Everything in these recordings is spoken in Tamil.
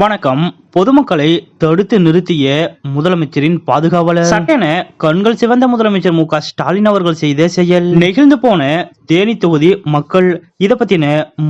வணக்கம். பொதுமக்களை தடுத்து நிறுத்திய முதலமைச்சரின் பாதுகாவலர். சட்டென கண்கள் சிவந்த முதலமைச்சர் மு க ஸ்டாலின் அவர்கள் செய்த செயல். நெகிழ்ந்து போன தேனி தொகுதி மக்கள் இத பத்தின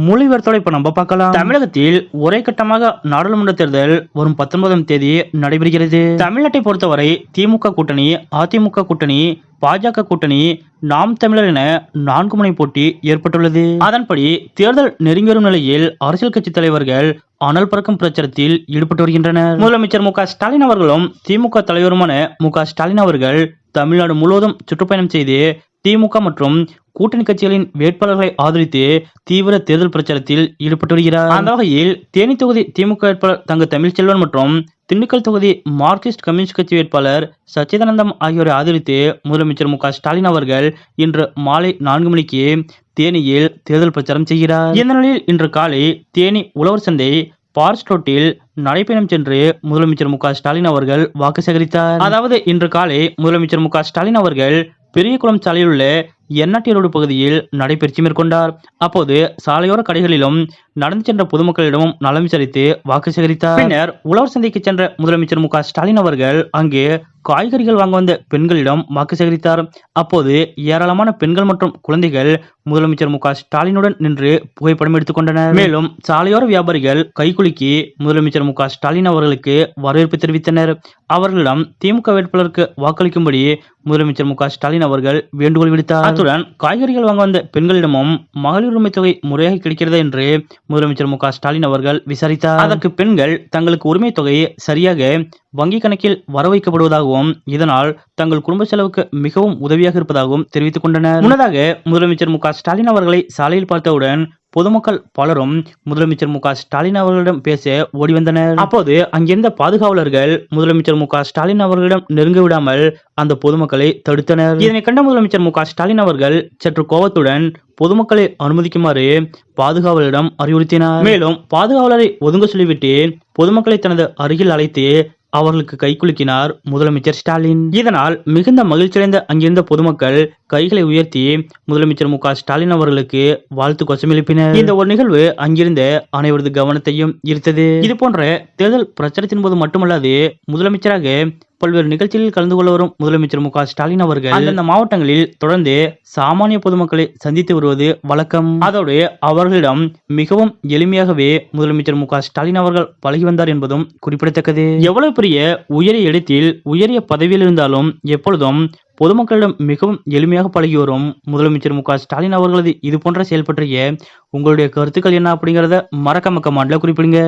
மொழிபெயர்த்தோட இப்ப நம்ம பார்க்கலாம். தமிழகத்தில் ஒரே கட்டமாக நாடாளுமன்ற தேர்தல் வரும் பத்தொன்பதாம் தேதி நடைபெறுகிறது. தமிழ்நாட்டை பொறுத்தவரை திமுக கூட்டணி அதிமுக கூட்டணி பாஜக கூட்டணி நாம் தமிழர் என நான்கு முனை போட்டி ஏற்பட்டுள்ளது. அதன்படி தேர்தல் நெருங்கி வரும் நிலையில் அரசியல் கட்சி தலைவர்கள் அனல் பறக்கும் பிரச்சாரத்தில் ஈடுபட்டு வருகின்றனர் முதலமைச்சர் மு ஸ்டாலின் அவர்களும் திமுக தலைவருமான மு ஸ்டாலின் அவர்கள் தமிழ்நாடு முழுவதும் சுற்றுப்பயணம் செய்து திமுக மற்றும் கூட்டணி கட்சிகளின் வேட்பாளர்களை ஆதரித்து தீவிர தேர்தல் பிரச்சாரத்தில் ஈடுபட்டு வருகிறார். அந்த வகையில் தேனி தொகுதி திமுக வேட்பாளர் தங்க தமிழ்ச்செல்வன் மற்றும் திண்டுக்கல் தொகுதி மார்க்சிஸ்ட் கம்யூனிஸ்ட் கட்சி வேட்பாளர் சச்சிதானந்தம் ஆகியோரை ஆதரித்து முதலமைச்சர் மு ஸ்டாலின் அவர்கள் இன்று மாலை நான்கு மணிக்கு தேனியில் தேர்தல் பிரச்சாரம் செய்கிறார். இந்த நிலையில் இன்று காலை தேனி உழவர் சந்தை பார்ஸ் ரோட்டில் நடைபயணம் சென்று முதலமைச்சர் மு ஸ்டாலின் அவர்கள் வாக்கு சேகரித்தார். அதாவது இன்று காலை முதலமைச்சர் மு ஸ்டாலின் அவர்கள் பெரியகுளம் சாலையில் உள்ள எண்ணாட்டி ரோடு பகுதியில் நடைபயிற்சி மேற்கொண்டார். அப்போது சாலையோர கடைகளிலும் நடந்து சென்ற பொதுமக்களிடமும் நலம் விசாரித்து வாக்கு சேகரித்தார். பின்னர் உழவர் சந்தைக்கு சென்ற முதலமைச்சர் மு ஸ்டாலின் அவர்கள் அங்கு காய்கறிகள் வாங்க வந்த பெண்களிடம் வாக்கு சேகரித்தார். அப்போது ஏராளமான பெண்கள் மற்றும் குழந்தைகள் முதலமைச்சர் மு ஸ்டாலினுடன் நின்று புகைப்படம் எடுத்துக்கொண்டனர். மேலும் சாலையோர வியாபாரிகள் கைகுலுக்கி முதலமைச்சர் மு ஸ்டாலின் அவர்களுக்கு வரவேற்பு தெரிவித்தனர். அவர்களிடம் திமுக வேட்பாளருக்கு வாக்களிக்கும்படி முதலமைச்சர் மு க ஸ்டாலின் அவர்கள் வேண்டுகோள் விடுத்தார். அத்துடன் காய்கறிகள் வாங்க வந்த பெண்களிடமும் மகளிர் உரிமை தொகை முறையாக கிடைக்கிறதா என்று முதலமைச்சர் மு க ஸ்டாலின் அவர்கள் விசாரித்தார். அதற்கு பெண்கள் தங்களுக்கு உரிமை தொகை சரியாக வங்கி கணக்கில் வர வைக்கப்படுவதாகவும் இதனால் தங்கள் குடும்ப செலவுக்கு மிகவும் உதவியாக இருப்பதாகவும் தெரிவித்துக் கொண்டனர். முன்னதாக முதலமைச்சர் மு க ஸ்டாலின் அவர்களை சாலையில் பார்த்தவுடன் பொதுமக்கள் பலரும் முதலமைச்சர் மு ஸ்டாலின் அவர்களிடம் பேச ஓடி வந்தனர். அப்போது அங்கிருந்த பாதுகாவலர்கள் முதலமைச்சர் மு ஸ்டாலின் அவர்களிடம் நெருங்க விடாமல் அந்த பொதுமக்களை தடுத்தனர். இதனை கண்ட முதலமைச்சர் மு ஸ்டாலின் அவர்கள் சற்று கோபத்துடன் பொதுமக்களை அனுமதிக்குமாறு பாதுகாவலரிடம் அறிவுறுத்தினார். மேலும் பாதுகாவலரை ஒதுங்க சொல்லிவிட்டு பொதுமக்களை தனது அருகில் அழைத்து அவர்களுக்கு கைகுலுக்கினார் முதலமைச்சர் ஸ்டாலின். இதனால் மிகுந்த மகிழ்ச்சியடைந்த அங்கிருந்த பொதுமக்கள் கைகளை உயர்த்தி முதலமைச்சர் மு ஸ்டாலின் அவர்களுக்கு வாழ்த்து கோஷம் எழுப்பினர் இந்த ஒரு நிகழ்வு அங்கிருந்த அனைவரது கவனத்தையும் ஈர்த்தது. இது போன்ற தேர்தல் பிரச்சாரத்தின் போது மட்டுமல்லாது முதலமைச்சராக பல்வேறு நிகழ்ச்சிகளில் கலந்து கொள்ள வரும் முதலமைச்சர் மு ஸ்டாலின் அவர்கள் அந்தந்த மாவட்டங்களில் தொடர்ந்து சாமானிய பொதுமக்களை சந்தித்து வருவது வழக்கம். அதோடு அவர்களிடம் மிகவும் எளிமையாகவே முதலமைச்சர் மு ஸ்டாலின் அவர்கள் பழகி வந்தார் என்பதும் குறிப்பிடத்தக்கது. எவ்வளவு பெரிய உயரிய இடத்தில் உயரிய பதவியில் இருந்தாலும் எப்பொழுதும் பொதுமக்களிடம் மிகவும் எளிமையாக பழகி வரும் முதலமைச்சர் மு ஸ்டாலின் அவர்களது இது போன்ற செயல் பற்றிய உங்களுடைய கருத்துக்கள் என்ன அப்படிங்கறத மறக்காம கமாண்ட்ல குறிப்பிடுங்க.